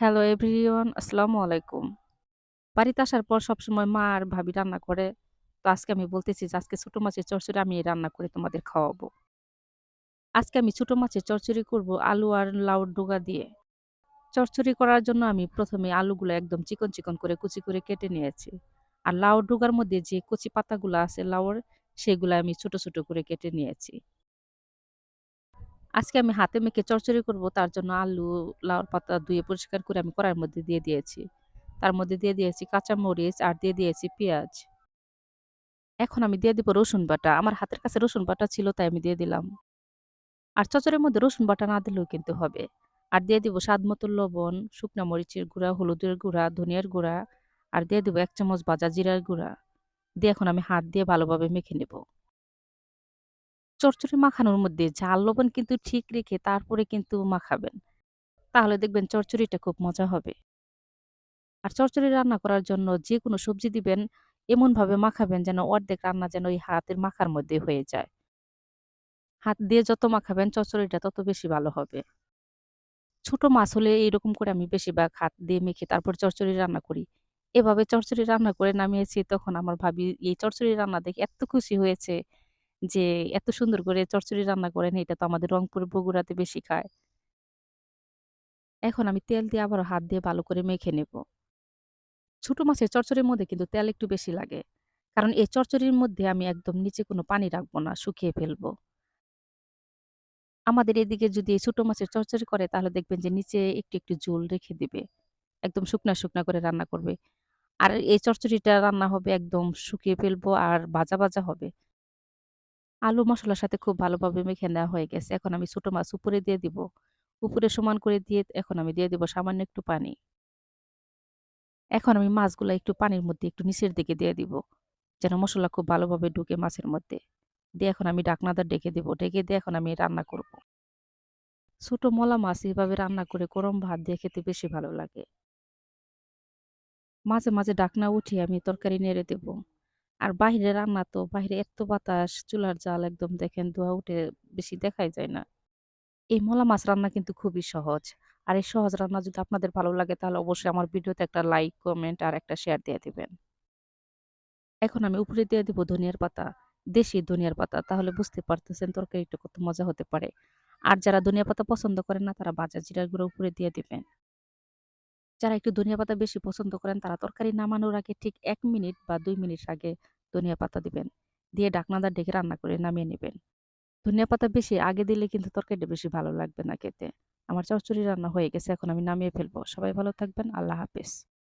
Hello everyone, আসসালামু আলাইকুম। বাড়িতে আসার পর সবসময় মা আর ভাবি রান্না করে। তো আজকে আমি বলতেছি যে আজকে ছোট মাছের চচ্চড়ি আমি রান্না করে তোমাদের খাওয়াবো। আজকে আমি ছোট মাছের চচ্চড়ি করব আলু আর লাউর ডোগা দিয়ে। চচ্চড়ি করার জন্য আমি ১ম এ আলুগুলো একদম চিকন, চিকন করে কুচি করে কেটে নিয়েছি। আর লাউর ডোগার মধ্যে যে কচি পাতাগুলো আছে লাউর সেগুলা আমি ছোট, ছোট করে কেটে নিয়েছি। আজকে আমি হাতে মেখে চচ্চড়ি করব তার জন্য আলু, লাউর পাতা ধুয়ে পরিষ্কার করে আমি কড়াইয়ের মধ্যে দিয়ে দিয়েছি। তার মধ্যে দিয়ে দিয়েছি কাঁচামরিচ আর দিয়ে দিয়েছি পেঁয়াজ। এখন আমি দিয়ে দিব রসুন বাটা। আমার হাতের কাছে রসুন বাটা ছিল তাই আমি দিয়ে দিলাম। আর চচ্চড়ির মধ্যে রসুন বাটা না দিলেও কিন্তু হবে। আর দিয়ে দিব স্বাদ মতো লবণ, শুকনো মরিচের গুঁড়া, হলুদের গুঁড়া, ধনিয়ার গুঁড়া আর দিয়ে দিব এক চামচ ভাজা জিরার গুঁড়া। দিয়ে এখন আমি হাত দিয়ে ভালোভাবে মেখে নেব। চচ্চড়ি মাখানোর মধ্যে ঝাল, লবণ কিন্তু ঠিক রেখে তারপরে কিন্তু মাখাবেন। তাহলে দেখবেন চচ্চড়িটা খুব মজা হবে। আর চচ্চড়ি রান্না করার জন্য যেকোনো সবজি দিবেন, এমনভাবে মাখাবেন যেন অর্ধেক রান্না যেন ওই হাতের মাখার মধ্যে হয়ে যায়। হাত দিয়ে যত মাখাবেন চচ্চড়িটা তত বেশি ভালো হবে। ছোট মাছ হলে এইরকম করে আমি বেশিরভাগ হাত দিয়ে মেখে তারপর চচ্চড়ি রান্না করি। এভাবে চচ্চড়ি রান্না করে নামিয়েছি, তখন আমার ভাবি, এই চচ্চড়ি রান্না দেখে এত খুশি হয়েছে যে, "এত সুন্দর করে চচ্চড়ি রান্না করেন এটা তো আমাদের রংপুর বগুড়াতে বেশি খায়।" এখন আমি তেল দিয়ে আবারও হাত দিয়ে ভালো করে মেখে নেব। ছোট মাছের চচ্চড়ির মধ্যে কিন্তু তেল একটু বেশি লাগে। কারণ এই চচ্চড়ির মধ্যে আমি একদম নিচে কোনো পানি রাখব না, শুকিয়ে ফেলব। আমাদের এদিকে যদি এই ছোট মাছের চচ্চড়ি করে তাহলে দেখবেন যে নিচে একটু, একটু ঝোল রেখে দিবে। একদম শুকনা, শুকনা করে রান্না করবে। আর এই চচ্চড়িটা রান্না হবে একদম শুকিয়ে ফেলব আর ভাজা, ভাজা হবে। আলু মসলার সাথে খুব ভালোভাবে মেখে নেওয়া হয়ে গেছে। এখন আমি ছোট মাছ উপরে দিয়ে দিব। উপরে সমান করে দিয়ে এখন আমি দিয়ে দিব সামান্য একটু পানি। এখন আমি মাছগুলা একটু পানির মধ্যে একটু নিচের দিকে দিয়ে দিব। যেন মসলা খুব ভালোভাবে ঢুকে মাছের মধ্যে। দিয়ে এখন আমি ঢাকনাটা ডেকে দিব। ডেকে দিয়ে এখন আমি রান্না করব। ছোট মলা মাছ এভাবে রান্না করে গরম ভাত দিয়ে খেতে বেশি ভালো লাগে। মাঝে, মাঝে ডাকনা উঠিয়ে আমি তরকারি নেড়ে দেব। আর বাহিরে রান্না তো বাহিরে এত বাতাস, চুলার জাল একদম দেখেন ধোঁয়া উঠে বেশি দেখাই যায় না। এই মলা মাছ রান্না কিন্তু খুবই সহজ। আর এই সহজ রান্না যদি আপনাদের ভালো লাগে তাহলে অবশ্যই আমার ভিডিওতে একটা লাইক, কমেন্ট আর একটা শেয়ার দিয়ে দিবেন। এখন আমি উপরে দিয়ে দিব ধনিয়ার পাতা। দেশি ধনিয়ার পাতা। তাহলে বুঝতে পারতেছেন তরকারিটা কত মজা হতে পারে। আর যারা ধনিয়া পাতা পছন্দ করেন না তারা ভাজা জিরার গুঁড়া উপরে দিয়ে দিবেন। যারা একটু ধনিয়া পাতা বেশি পছন্দ করেন, তারা তরকারি নামানোর আগে ঠিক এক মিনিট বা দুই মিনিট আগে ধনিয়া পাতা দিবেন। দিয়ে ডাকনাদার ডেকে রান্না করে নামিয়ে নেবেন ধনিয়া পাতা বেশি আগে দিলে কিন্তু তরকারিটা বেশি ভালো লাগবে না খেতে। আমার চচ্চড়ি রান্না হয়ে গেছে। এখন আমি নামিয়ে ফেলব। সবাই ভালো থাকবেন। আল্লাহ হাফেজ।